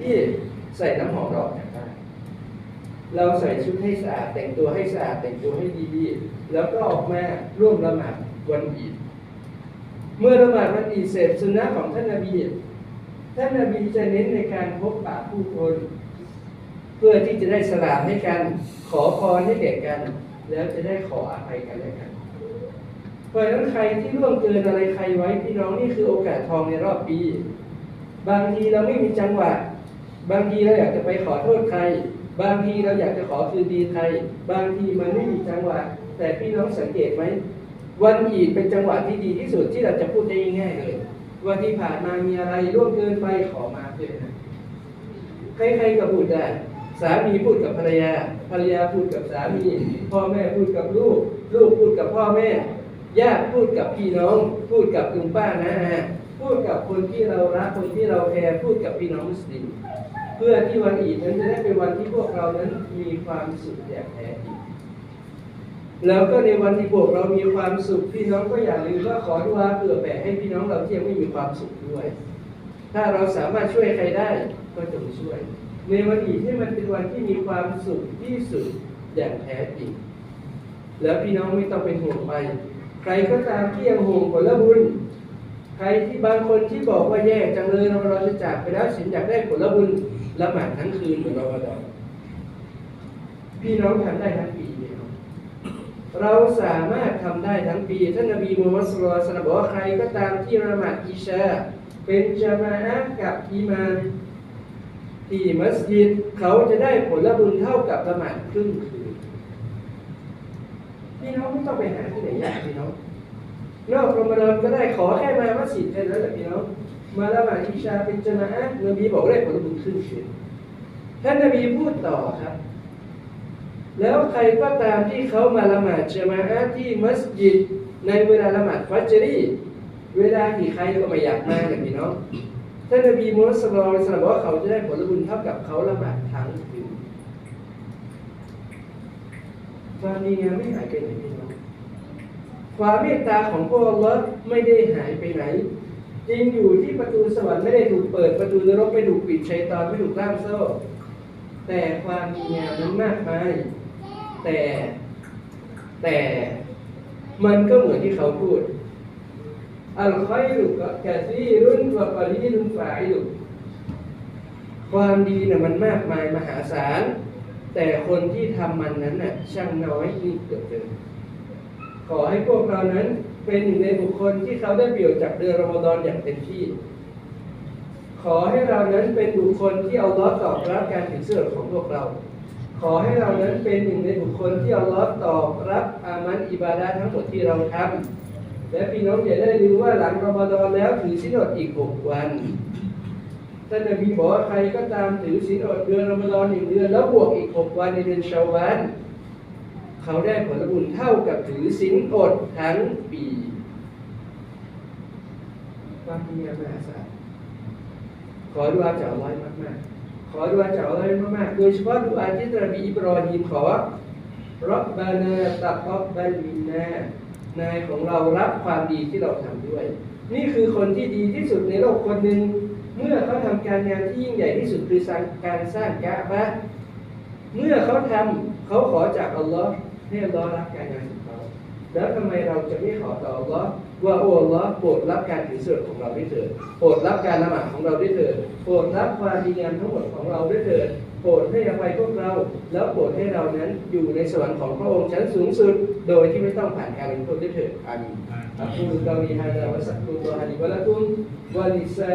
ที่ใส่น้ำหอมเราออกจากบ้านเราใส่ชุดให้สะอาดแต่งตัวให้สะอาดแต่งตัวให้ดีๆแล้วก็ออกมาร่วมละหมาดวันอีดเมื่อละหมาดวันอีดเสร็จสุนนะของท่านนบีท่านนบีจะเน้นในการพบปะผู้คน เพื่อที่จะได้สลามให้กัน ขอพรให้แก่กัน แล้วจะได้ขออภัยกันและกันเพราะฉะนั้นใครที่ล่วงเกินอะไรใครไว้พี่น้องนี่คือโอกาสทองในรอบปี บางทีเราไม่มีจังหวะ บางทีเราอยากจะไปขอโทษใคร บางทีเราอยากจะขอคืนดีใคร บางทีมันไม่มีจังหวะ แต่พี่น้องสังเกตไหมวันอีดเป็นจังหวะที่ดีที่สุดที่เราจะพูดได้ง่ายเลยว่าที่ผ่านมามีอะไรล่วงเกินไปขอมาเพื่อนะใครๆก็พูดได้ สามีพูดกับภรรยา ภรรยาพูดกับสามี พ่อแม่พูดกับลูก ลูกพูดกับพ่อแม่ ญาติพูดกับพี่น้อง พูดกับลุงป้านะฮะพูดกับคนที่เรารักคนที่เราแคร์พูดกับพี่น้องมุสลิมเพื่อที่วันอีดนั้นจะได้เป็นวันที่พวกเรานั้นมีความสุขอย่างแท้จริงแล้วก็ในวันที่พวกเรามีความสุขพี่น้องก็อย่าลืมว่าขอดุอาเผื่อแผ่ให้พี่น้องเราที่ยังไม่มีความสุขด้วย ถ้าเราสามารถช่วยใครได้ก็จงช่วย ในวันอีกให้มันเป็นวันที่มีความสุขที่สุดอย่างแท้จริงแล้วพี่น้องไม่ต้องเป็นห่วงไป ใครก็ตามที่ยังห่วงผลบุญ ใครที่บางคนที่บอกว่าแย่จังเลยเราเราจะจากไปแล้วฉันอยากได้ผลบุญละหมาดทั้งคืนเหมือนเราก็ได้พี่น้องทำได้ทั้งปีไหมครับเราสามารถทำได้ทั้งปี ท่านนบีมูฮัมมัดสุลตัลบอกว่าใครก็ตามที่ละหมาดอิชาเป็นจามาอะกับอิมามที่มัสยิดเขาจะได้ผลบุญเท่ากับละหมาดครึ่งคืน พี่น้องไม่ต้องไปหาที่ไหนยากพี่น้องนอกรอมฎอนก็ได้ขอแค่มามัสยิดแค่นั้นแหละพี่น้องมาละหมาดอิชาเป็นจมาอะนบีบอกได้ผลบุญครึ่งคืนท่านนบีพูดต่อครับ แล้วใครก็ตามที่เขามาละหมาดจมาอะที่มัสยิดในเวลาละหมาดฟัจรีเวลาที่ใครก็ไม่อยากมาเนี่ยพี่น้องท่านนบีมุฮัมมัดศ็อลลัลลอฮุอะลัยฮิวะซัลลัมบอกว่าเขาจะได้ผลบุญเท่ากับเขาละหมาดทั้งคืน ความดีงามไม่หายไปไหนพี่น้องความเมตตาของพระองค์ไม่ได้หายไปไหนจริงอยู่ที่ประตูสวรรค์ไม่ได้ถูกเปิดประตูนรกไม่ถูกปิดชัยตอนไม่ถูกล่ามโซ่ แต่ความดีงามนั้นมากมายแต่แต่มันก็เหมือนที่เขาพูดอัลคอยลุกกะซีรุนวะกะลีรุนฟาอิลุความดีน่ะมันมากมายมหาศาล แต่คนที่ทำมันนั้นน่ะช่างน้อยนิดเดียวเกินขอให้พวกเรานั้นเป็นหนึ่งในบุคคลที่เขาได้ประโยชน์จากเดือนรอมฎอนอย่างเต็มที่ ขอให้เรานั้นเป็นบุคคลที่เอาล้อตอบรับการถือเสื้อของพวกเรา ขอให้เรานั้นเป็นหนึ่งในบุคคลที่เอาล้อตอบรับอามันอิบาดาทั้งหมดที่เราทำและพี่น้องอย่าได้ลืมว่าหลังรอมฎอนแล้วถือศีลอดอีกหกวัน ท่านนบีบอกว่าใครก็ตามถือศีลอดเดือนรอมฎอนอีกเดือนแล้วบวกอีกหกวันในเดือนชาวาลเขาได้ผลบุญเท่ากับถือศีลอดทั้งปีความดีงามมหาศาขอดุอาจากอัลลอฮ์มากๆ ขอดุอาจากอัลลอฮ์มากๆ โดยเฉพาะดุอาที่นบีอิบรอฮีมขอรับบานาตักอบบัลมินนานายของเรารับความดีที่เราทำด้วย นี่คือคนที่ดีที่สุดในโลกคนหนึ่ง เมื่อเขาทำการงานที่ยิ่งใหญ่ที่สุดคือการสร้างกะบะเมื่อเขาทำเขาขอจากอัลลอฮ์ให้อัลลอฮ์รับการงานของเขาแล้วทำไมเราจะไม่ขอต่ออัลลอฮ์ว่าโอ้อัลลอฮ์โปรดรับการถือศีลของเราด้วยเถิดโปรดรับการละหมาดของเราด้วยเถิดโปรดรับความดีงามทั้งหมดของเราด้วยเถิดโปรดให้อภัยพวกเรา แล้วโปรดให้เรานั้นอยู่ในสวรรค์ของพระองค์ชั้นสูงสุด โดยที่ไม่ต้องผ่านการลงโทษด้วยเถิดอามีนอัลลอฮฺกามีฮาดาวัสักุลลอฮฺลิบะละกุมวะลิซา